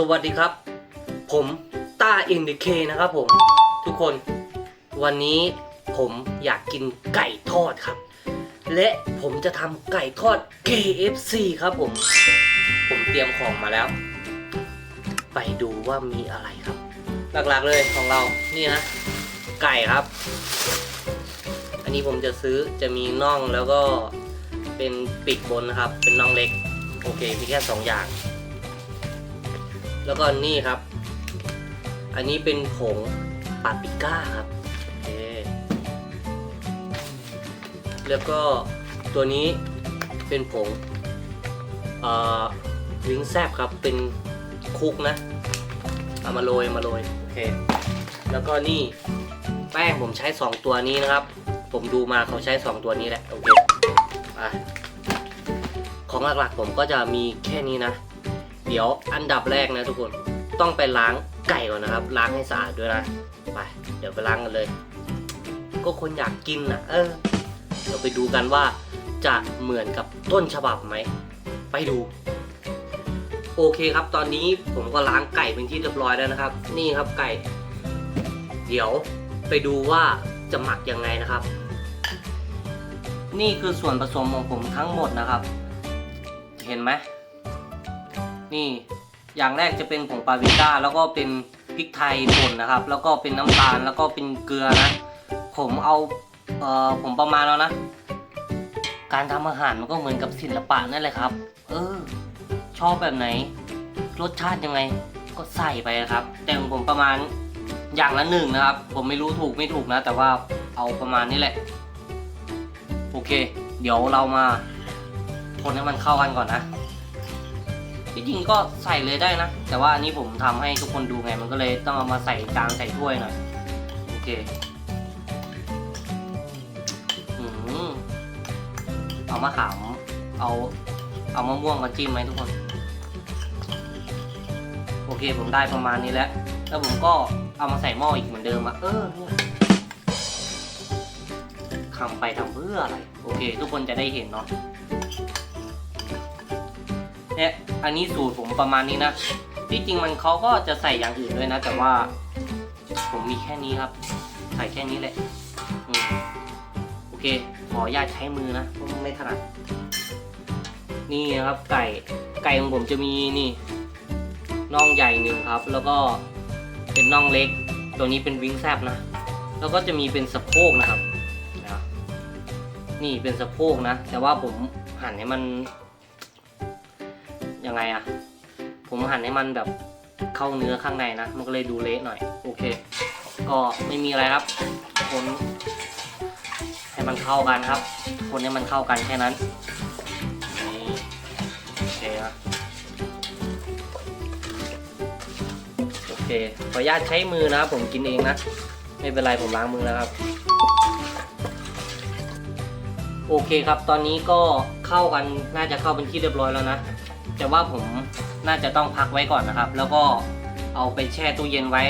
สวัสดีครับ ผมต้าอินดิเคนะครับผมทุกคนวันนี้ผมอยากกินไก่ทอดครับ และผมจะทำไก่ทอด KFC ครับผม ผมเตรียมของมาแล้ว ไปดูว่ามีอะไรครับ หลักๆเลยของเรานี่นะ ไก่ครับ อันนี้ผมจะซื้อจะมีน่องแล้วก็เป็นปีกบนนะครับ เป็นน่องเล็ก โอเคมีแค่สองอย่าง แล้วก็นี่ครับ อันนี้เป็นผงปาปิก้าครับโอเคแล้วก็ตัวนี้เป็นผงวิงแซบครับ เป็นคุกนะเอามาโรยมาโรยโอเค แล้วก็นี่แป้งผมใช้ 2 ตัวนี้นะครับ ผมดูมาเขาใช้ 2 ตัวนี้แหละ โอเคไปของหลักๆผมก็จะมีแค่นี้นะ เดี๋ยวอันดับแรกนะทุกคนต้องไปล้างไก่ก่อนนะครับ ล้างให้สะอาดด้วยนะไปเดี๋ยวไปล้างกันเลย ก็คนอยากกินนะเออ เดี๋ยวไปดูกันว่าจะเหมือนกับต้นฉบับไหมไปดู โอเคครับ ตอนนี้ผมก็ล้างไก่เป็นที่เรียบร้อยแล้วนะครับ นี่ครับไก่ เดี๋ยวไปดูว่าจะหมักยังไงนะครับ นี่คือส่วนผสมของผมทั้งหมดนะครับ เห็นไหม นี่อย่างแรกจะเป็นผงปาปริก้าแล้วก็เป็นพริกไทยป่นนะครับ แล้วก็เป็นน้ำตาลแล้วก็เป็นเกลือนะ ผมเอาเอ่อผมประมาณแล้วนะ การทำอาหารมันก็เหมือนกับศิลปะนั่นแหละครับ เออ ชอบแบบไหน รสชาติยังไงก็ใส่ไปนะครับ แต่ของผมประมาณอย่างละหนึ่งนะครับ ผมไม่รู้ถูกไม่ถูกนะ แต่ว่าเอาประมาณนี้แหละ โอเค เดี๋ยวเรามาคนให้มันเข้ากันก่อนนะ ที่จริงก็ใส่เลยได้นะ แต่ว่าอันนี้ผมทำให้ทุกคนดูไงมันก็เลยต้องเอามาใส่จานใส่ถ้วยหน่อยโอเคอืมเอามะขามเอาเอามะม่วงมาจิ้มไหมทุกคน โอเคผมได้ประมาณนี้แล้ว แล้วผมก็เอามาใส่หม้ออีกเหมือนเดิมอะเออเนี่ยทำไปทำเพื่ออะไร โอเค ทุกคนจะได้เห็นเนาะ เนี่ยอันนี้สูตรผมประมาณนี้นะ ที่จริงมันเขาก็จะใส่อย่างอื่นด้วยนะ แต่ว่า ผมมีแค่นี้ครับ ใส่แค่นี้แหละอืมโอเค ขออนุญาตใช้มือนะเพราะไม่ถนัด นี่นะครับไก่ ไก่ของผมจะมีนี่น่องใหญ่หนึ่งครับ แล้วก็เป็นน่องเล็ก ตัวนี้เป็นวิงแซบนะ แล้วก็จะมีเป็นสะโพกนะครับนะนี่เป็นสะโพกนะ แต่ว่าผมหั่นให้มัน ยังไงอะผมหั่นให้มันแบบเข้าเนื้อข้างในนะ มันก็เลยดูเละหน่อย โอเค ก็ไม่มีอะไรครับ คนให้มันเข้ากันครับ คนให้มันเข้ากันแค่นั้นนี่โอเคนะโอเค ขออนุญาตใช้มือนะครับผมกินเองนะ ไม่เป็นไรผมล้างมือแล้วครับ โอเคครับ ตอนนี้ก็เข้ากันน่าจะเข้าเป็นที่เรียบร้อยแล้วนะ แต่ว่าผมน่าจะต้องพักไว้ก่อนนะครับ แล้วก็เอาไปแช่ตู้เย็นไว้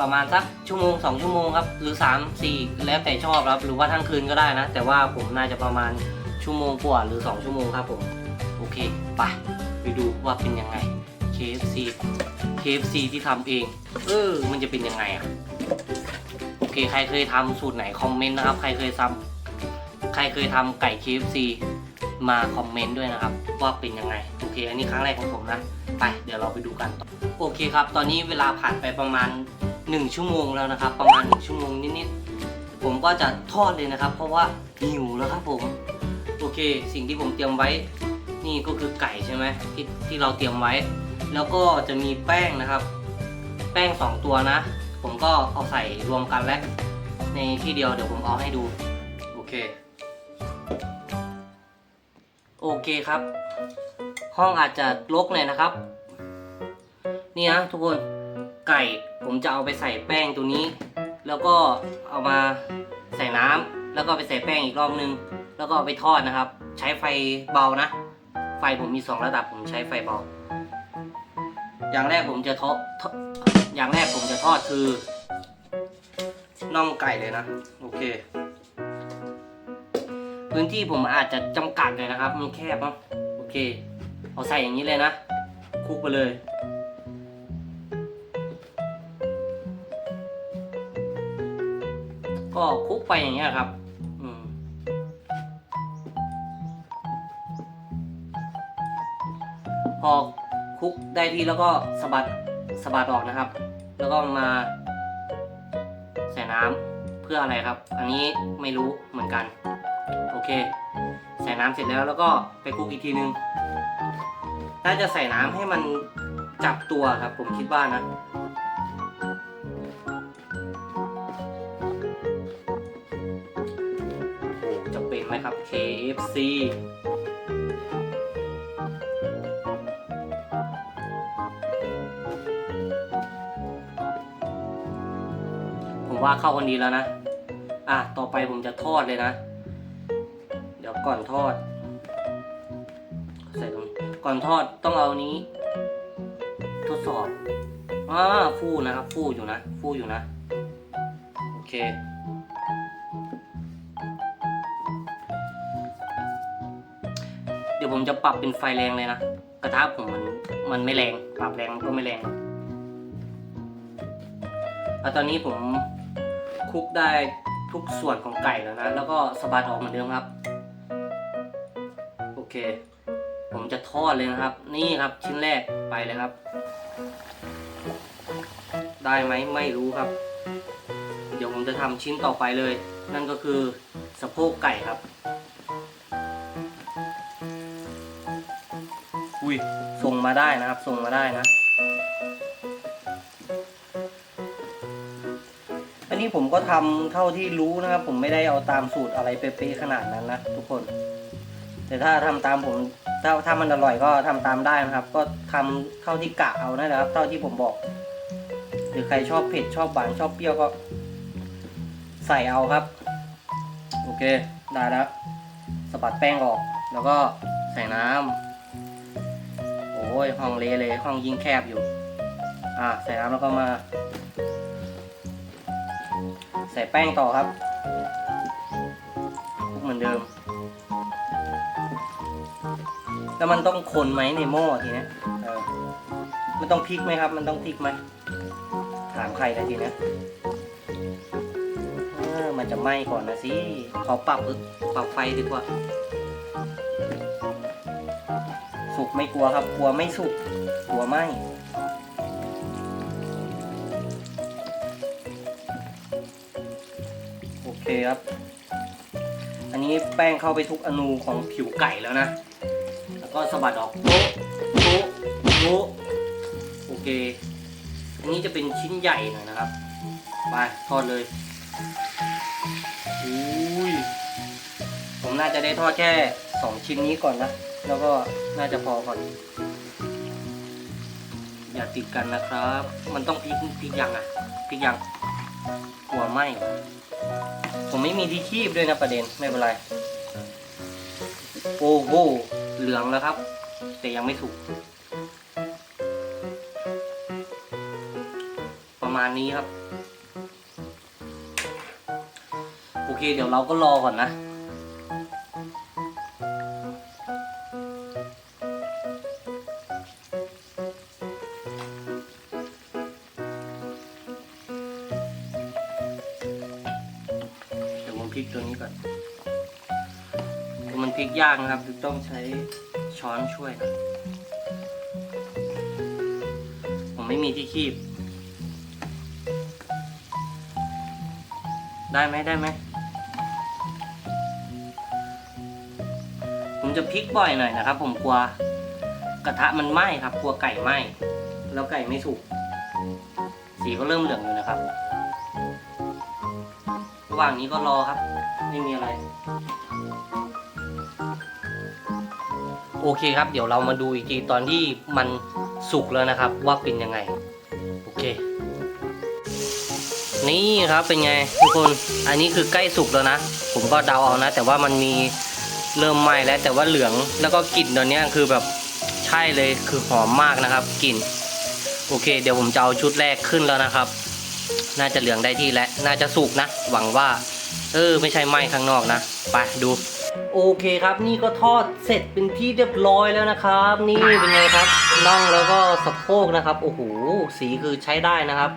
ประมาณสักชั่วโมงสองชั่วโมงครับ หรือ 3 4 แล้วแต่ชอบครับ หรือว่าทั้งคืนก็ได้นะ แต่ว่าผมน่าจะประมาณชั่วโมงกว่าหรือ 2 ชั่วโมงครับผม โอเค ไป ไปดูว่าเป็นยังไง KFC KFC ที่ทำเอง เออ มันจะเป็นยังไงอะโอเค ใครเคยทำสูตรไหนคอมเมนต์นะครับ ใครเคยทำใครเคยทำไก่ KFC มาคอมเมนต์ด้วยนะครับ ว่าเป็นยังไง โอเค อันนี้ครั้งแรกของผมนะ ไป เดี๋ยวเราไปดูกันต่อโอเคครับ ตอนนี้เวลาผ่านไปประมาณ 1 ชั่วโมงแล้วนะครับ ประมาณ 1 ชั่วโมงนิดๆ ผมก็จะทอดเลยนะครับ เพราะว่าหิวแล้วครับผม โอเค สิ่งที่ผมเตรียมไว้ นี่ก็คือไก่ใช่ไหมที่ที่เราเตรียมไว้ แล้วก็จะมีแป้งนะครับ แป้ง 2 ตัวนะ ผมก็เอาใส่รวมกันแล้วในที่เดียวเดี๋ยวผมเอาให้ดู โอเค โอเคครับ ห้องอาจจะรกหน่อยนะครับ นี่นะทุกคนไก่ผมจะเอาไปใส่แป้งตัวนี้ แล้วก็เอามาใส่น้ำแล้วก็ไปใส่แป้งอีกรอบนึง แล้วก็เอาไปทอดนะครับ ใช้ไฟเบานะ ไฟผมมีสองระดับผมใช้ไฟเบา อย่างแรกผมจะทอดอย่างแรกผมจะทอดคือน่องไก่เลยนะ โอเค พื้นที่ผมอาจจะจำกัดเลยนะครับ มันแคบเนาะโอเค เอาใส่อย่างนี้เลยนะคุกไปเลย ก็คุกไปอย่างเงี้ยครับพอคุกได้ที่แล้วก็สะบัดสะบัดออกนะครับ แล้วก็มาใส่น้ำเพื่ออะไรครับ อันนี้ไม่รู้เหมือนกัน อเค ใส่น้ำเสร็จแล้วแล้วก็ไปคลุกอีกทีนึงน่าจะใส่น้ำให้มันจับตัวครับ ผมคิดว่านะโอ้จะเป็นไหมครับ KFC ผมว่าเข้ากันดีแล้วนะ อะ ต่อไปผมจะทอดเลยนะ ก่อนทอด ใส่ตรงก่อนทอดต้องเอานี้ ทดสอบอ่าฟูนะครับ ฟูอยู่นะ ฟูอยู่นะ โอเค เดี๋ยวผมจะปรับเป็นไฟแรงเลยนะ กระทะผมมันมันไม่แรง ปรับแรงมันก็ไม่แรงแล้วตอนนี้ผมคลุกได้ทุกส่วนของไก่แล้วนะ แล้วก็สะบัดออกเหมือนเดิมครับ ผมจะทอดเลยนะครับ นี่ครับชิ้นแรกไปเลยครับ ได้ไหมไม่รู้ครับ เดี๋ยวผมจะทำชิ้นต่อไปเลย นั่นก็คือสะโพกไก่ครับ อุ้ยส่งมาได้นะครับ ส่งมาได้นะ อันนี้ผมก็ทำเท่าที่รู้นะครับ ผมไม่ได้เอาตามสูตรอะไรเป๊ะๆขนาดนั้นนะทุกคน แต่ถ้าทำตามผมถ้าถ้ามันอร่อยก็ทำตามได้นะครับ ก็ทำเท่าที่กะเอานะครับ เท่าที่ผมบอก หรือใครชอบเผ็ดชอบหวานชอบเปรี้ยวก็ ใส่เอาครับ โอเคได้แล้วสะบัดแป้งออก แล้วก็ใส่น้ำโอ้ยห้องเละเลยห้องยิ่งแคบอยู่ อ่าใส่น้ำแล้วก็มา ใส่แป้งต่อครับคลุกเหมือนเดิม แล้วมันต้องคนไหมในหม้อทีเนี้ยเออมันต้องพลิกไหมครับ มันต้องพลิกไหมถามใครนะทีเนี้ยเออมันจะไหม้ก่อนนะสิขอปรับปรับไฟดีกว่า สุกไม่กลัวครับ กลัวไม่สุกกลัวไหมโอเคครับ อันนี้แป้งเข้าไปทุกอนูของผิวไก่แล้วนะ สะบัดออกโป๊ะโป๊ะโป๊ะโอเค อันนี้จะเป็นชิ้นใหญ่หน่อยนะครับ ไปทอดเลยอุ้ยผมน่าจะได้ทอดแค่สองชิ้นนี้ก่อนนะ แล้วก็น่าจะพอก่อน อย่าติดกันนะครับ มันต้องพลิกพลิกยังอะพลิกยังกลัวไหมผมไม่มีที่คีบด้วยนะประเด็น ไม่เป็นไร โอ้โห เหลืองแล้วครับ แต่ยังไม่สุก ประมาณนี้ครับ โอเค เดี๋ยวเราก็รอก่อนนะากนะครับต้องใช้ช้อนช่วยนะผมไม่มีที่คีบ ได้ไหมได้ไหมผมจะพลิกบ่อยหน่อยนะครับ ผมกลัวกระทะมันไหม้ครับ กลัวไก่ไหม้แล้วไก่ไม่สุกสีก็เริ่มเหลืองอยู่นะครับระหว่างนี้ก็รอครับ ไม่มีอะไร อเคครับ เดี๋ยวเรามาดูอีกทีตอนที่มันสุกแล้วนะครับ ว่าเป็นยังไง โอเค นี่ครับเป็นไงทุกคน อันนี้คือใกล้สุกแล้วนะ ผมก็เดาเอานะ แต่ว่ามันมีเริ่มไหม้แล้วแต่ว่าเหลืองแล้วก็กลิ่นตอนนี้คือแบบใช่เลยคือหอมมากนะครับกลิ่นโอเค เดี๋ยวผมจะเอาชุดแรกขึ้นแล้วนะครับ น่าจะเหลืองได้ที่แล้วน่าจะสุกนะ หวังว่า เออ ไม่ใช่ไหม้ข้างนอกนะ ไปดู โอเคครับ นี่ก็ทอดเสร็จเป็นที่เรียบร้อยแล้วนะครับ นี่เป็นไงครับน่องแล้วก็สะโพกนะครับโอ้โหสีคือใช้ได้นะครับ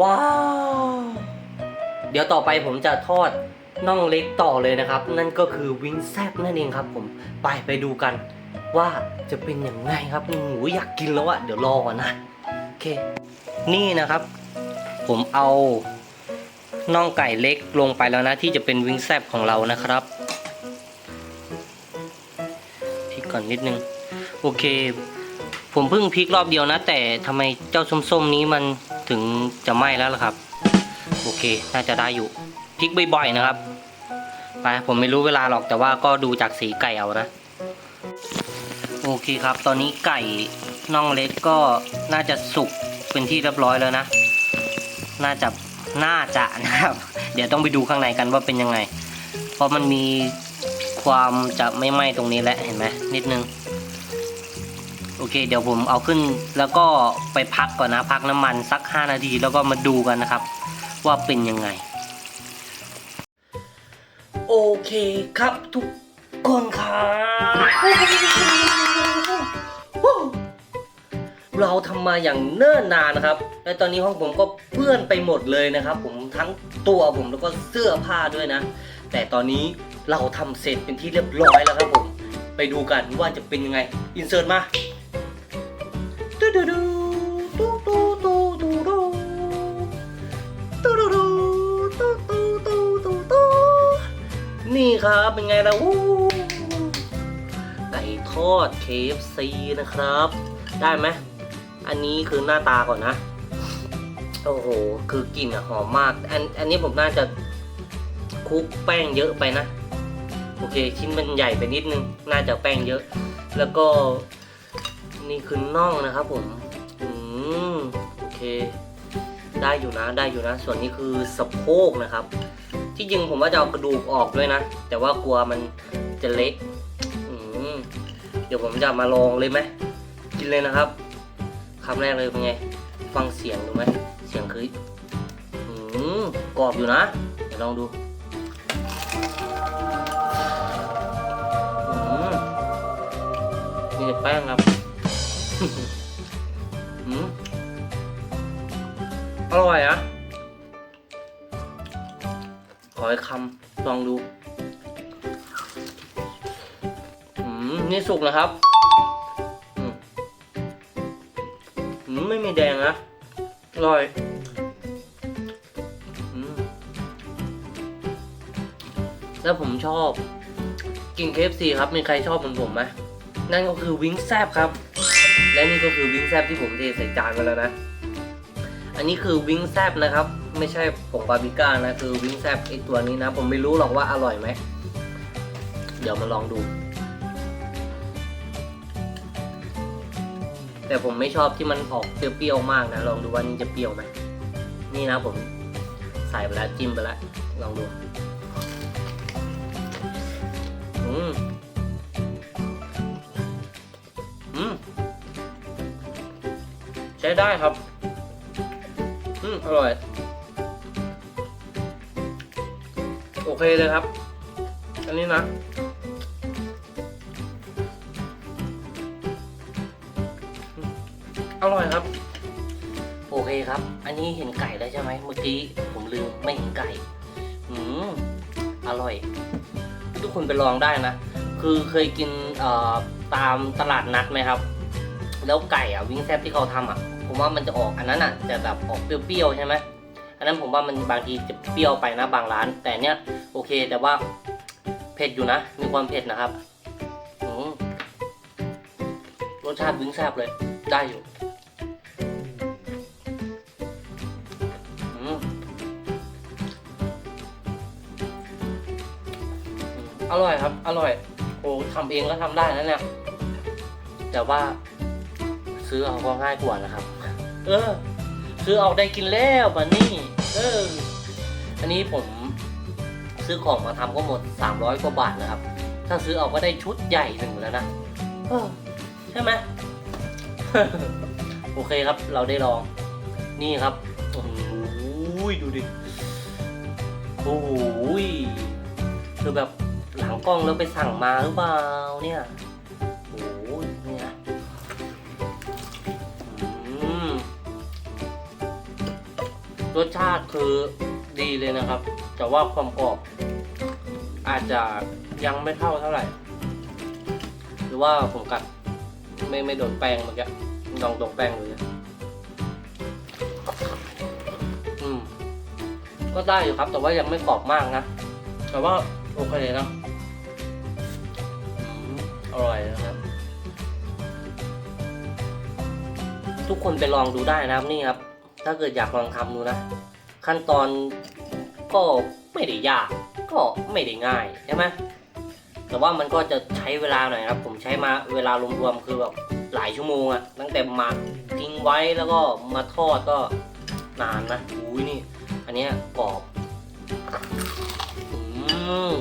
ว้าว เดี๋ยวต่อไปผมจะทอดน่องเล็กต่อเลยนะครับ นั่นก็คือวิงแซบนั่นเองครับ ผมไปไปดูกัน ว่าจะเป็นยังไงครับโอ้โหอยากกินแล้วอะเดี๋ยวรอก่อนนะโอเค นี่นะครับ ผมเอา น่องไก่เล็กลงไปแล้วนะ ที่จะเป็นวิงแซบของเรานะครับพริกก่อนนิดนึง โอเค ผมเพิ่งพลิกรอบเดียวนะ แต่ทำไมเจ้าส้มๆนี้มันถึงจะไหม้แล้วล่ะครับ โอเค น่าจะได้อยู่พลิกบ่อยๆนะครับไปผมไม่รู้เวลาหรอกแต่ว่าก็ดูจากสีไก่เอานะ โอเคครับ ตอนนี้ไก่น่องเล็กก็น่าจะสุกเป็นที่เรียบร้อยแล้วนะ น่าจะ น่าจะนะครับ เดี๋ยวต้องไปดูข้างในกันว่าเป็นยังไง เพราะมันมีความจะไม่ไหม้ตรงนี้แหละเห็นไหมนิดนึง โอเค เดี๋ยวผมเอาขึ้นแล้วก็ไปพักก่อนนะพักน้ำมันสัก 5 นาทีแล้วก็มาดูกันนะครับ ว่าเป็นยังไง โอเคครับทุกคนครับ เราทำมาอย่างเนิ่นนานนะครับ และตอนนี้ห้องผมก็เปื้อนไปหมดเลยนะครับ ผมทั้งตัวผมแล้วก็เสื้อผ้าด้วยนะ แต่ตอนนี้เราทำเสร็จเป็นที่เรียบร้อยแล้วครับผมไปดูกันว่าจะเป็นยังไงอินเสิร์ตมาตูดูดูตูตูตูตูดูตูดูดูตูตูตูตูตูนี่ครับเป็นไงล่ะวู้ไก่ทอด KFC นะครับ ได้ไหม อันนี้คือหน้าตาก่อนนะ โอ้โห คือกลิ่นอะหอมมาก อัน อันนี้ผมน่าจะคลุกแป้งเยอะไปนะ โอเค ชิ้นมันใหญ่ไปนิดนึง น่าจะแป้งเยอะ แล้วก็นี่คือน่องนะครับผม อืม โอเค ได้อยู่นะ ได้อยู่นะ ส่วนนี้คือสะโพกนะครับ ที่จริงผมว่าจะเอากระดูกออกด้วยนะ แต่ว่ากลัวมันจะเล็กอืม เดี๋ยวผมจะมาลองเลยไหมกินเลยนะครับ คำแรกเลยเป็นไง ฟังเสียงดูไหม เสียงคืออืมกรอบอยู่นะ เดี๋ยวลองดูอืมมีแต่แป้งครับอืมอร่อยอะขออีกคำลองดู อืม นี่สุกนะครับ ไม่มีแดงนะอร่อยอแล้วผมชอบ กิน KFC ครับ มีใครชอบเหมือนผมไหมนั่นก็คือวิงแซบครับ และนี่ก็คือวิงแซบที่ผมเทใส่จานมาแล้วนะ อันนี้คือวิงแซบนะครับ ไม่ใช่ผงบาร์บีก้านะ คือวิงแซบไอตัวนี้นะ ผมไม่รู้หรอกว่าอร่อยไหม เดี๋ยวมาลองดู แต่ผมไม่ชอบที่มันออกเปรี้ยวๆมากนะ ลองดูว่านี่จะเปรี้ยวไหมนี่นะผมใส่ไปแล้วจิ้มไปแล้วลองดูอืมอืมใช้ได้ครับ อืมอร่อย โอเคเลยครับ อันนี้นะ อร่อยครับ โอเคครับ อันนี้เห็นไก่แล้วใช่ไหมเมื่อกี้ผมลืมไม่เห็นไก่อืมอร่อย ทุกคนไปลองได้นะ คือเคยกินเอ่อตามตลาดนัดไหมครับ แล้วไก่อะวิงแซบที่เขาทำอะ ผมว่ามันจะออกอันนั้นอะจะแบบออกเปรี้ยวๆใช่ไหมอันนั้นผมว่ามันบางทีจะเปรี้ยวไปนะบางร้าน แต่เนี้ยโอเคแต่ว่าเผ็ดอยู่นะ มีความเผ็ดนะครับอืมรสชาติวิงแซบเลยได้อยู่ อร่อยครับ อร่อย โอ้ทำเองก็ทำได้นะเนี่ย แต่ว่า ซื้อเอาก็ง่ายกว่านะครับ เออ ซื้อเอาได้กินแล้วบันนี่เออ อันนี้ผมซื้อของมาทำก็หมด 300 กว่าบาทนะครับ ถ้าซื้อเอาก็ได้ชุดใหญ่หนึ่งแล้วนะเออใช่ไหมโอเคครับ เราได้ลอง นี่ครับโอ้โหดูดิ โอ้โหคือแบบ หลังกล้องแล้วไปสั่งมาหรือเปล่าเนี่ยโอ้ยเนี่ยรสชาติคือดีเลยนะครับ แต่ว่าความกรอบ อาจจะยังไม่เท่าเท่าไหร่ หรือว่าผมกัดไม่ไม่โดนแป้งเมื่อกี้ลองตรงแป้งดูเลยอืม ก็ได้อยู่ครับ แต่ว่ายังไม่กรอบมากนะ แต่ว่าโอเคเลยนะ ร่อยนะครับ ทุกคนไปลองดูได้นะครับนี่ครับ ถ้าเกิดอยากลองทำดูนะ ขั้นตอนก็ไม่ได้ยาก ก็ไม่ได้ง่ายใช่ไหมแต่ว่ามันก็จะใช้เวลาหน่อยครับ ผมใช้มาเวลารวมๆคือแบบหลายชั่วโมงอะตั้งแต่หมักทิ้งไว้แล้วก็มาทอดก็นานนะอุ้ยนี่ อันนี้กรอบอืม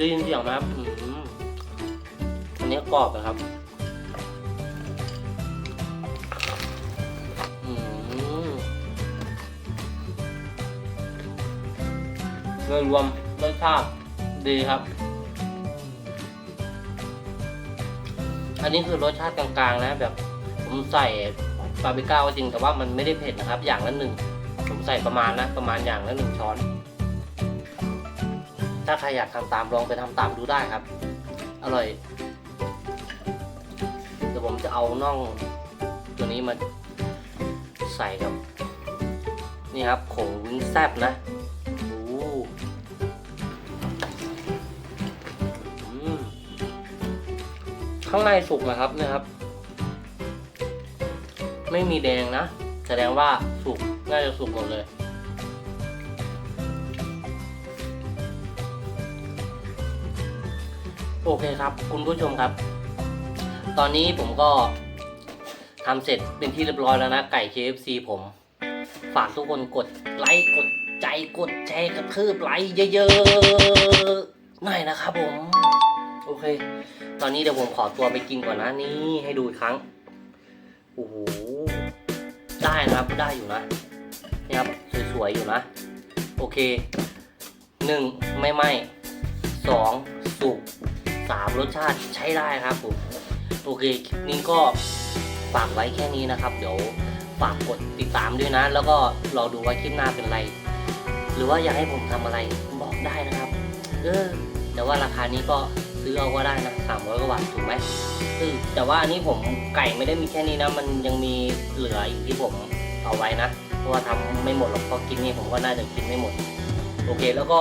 ได้ยินเสียงไหมครับอันนี้กรอบนะครับอืมโดยรวมรสชาติดีครับ อันนี้คือรสชาติกลางๆนะแบบ ผมใส่ปาปริก้าก็จริงแต่ว่ามันไม่ได้เผ็ดนะครับ อย่างละหนึ่ง ผมใส่ประมาณนะ ประมาณอย่างละหนึ่งช้อน ถ้าใครอยากทำตามลองไปทำตามดูได้ครับ อร่อย เดี๋ยวผมจะเอาน่องตัวนี้มาใส่กับ นี่ครับผงวิงแซบนะโอ้อืมข้างในสุกนะครับเนี่ยครับ ไม่มีแดงนะ แสดงว่าสุกน่าจะสุกหมดเลย โอเคครับ คุณผู้ชมครับ ตอนนี้ผมก็ทำเสร็จเป็นที่เรียบร้อยแล้วนะ ไก่ KFC ผม ฝากทุกคนกดไลค์กดใจกดแชร์กระทืบไลค์เยอะๆหน่อยนะครับผม โอเค ตอนนี้เดี๋ยวผมขอตัวไปกินก่อนนะนี่ให้ดูอีกครั้งโอ้โหได้นะครับได้อยู่นะนี่ครับสวยๆอยู่นะ โอเคหนึ่งไม่ไหมสองสุก สามรสชาติใช้ได้ครับผม โอเค คลิปนี้ก็ฝากไว้แค่นี้นะครับ เดี๋ยวฝากกดติดตามด้วยนะ แล้วก็รอดูว่าคลิปหน้าเป็นอะไร หรือว่าอยากให้ผมทำอะไรบอกได้นะครับ เออ แต่ว่าราคานี้ก็ซื้อเอาก็ได้นะสามร้อยกว่าบาทถูกไหมเออแต่ว่าอันนี้ผมไก่ไม่ได้มีแค่นี้นะ มันยังมีเหลืออีกที่ผมเอาไว้นะ เพราะว่าทำไม่หมดหรอกเพราะกินนี่ผมก็น่าจะกินไม่หมด โอเคแล้วก็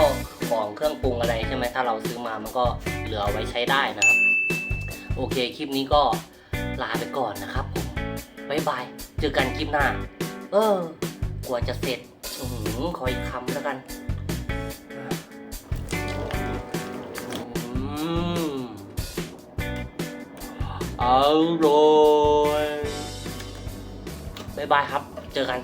ของเครื่องปรุงอะไรใช่ไหมถ้าเราซื้อมามันก็เหลือไว้ใช้ได้นะครับ โอเคคลิปนี้ก็ลาไปก่อนนะครับผมบายบายเจอกันคลิปหน้า เออกว่าจะเสร็จอือหือขออีกคำแล้วกันอืมอร่อยบายบายครับ เจอกัน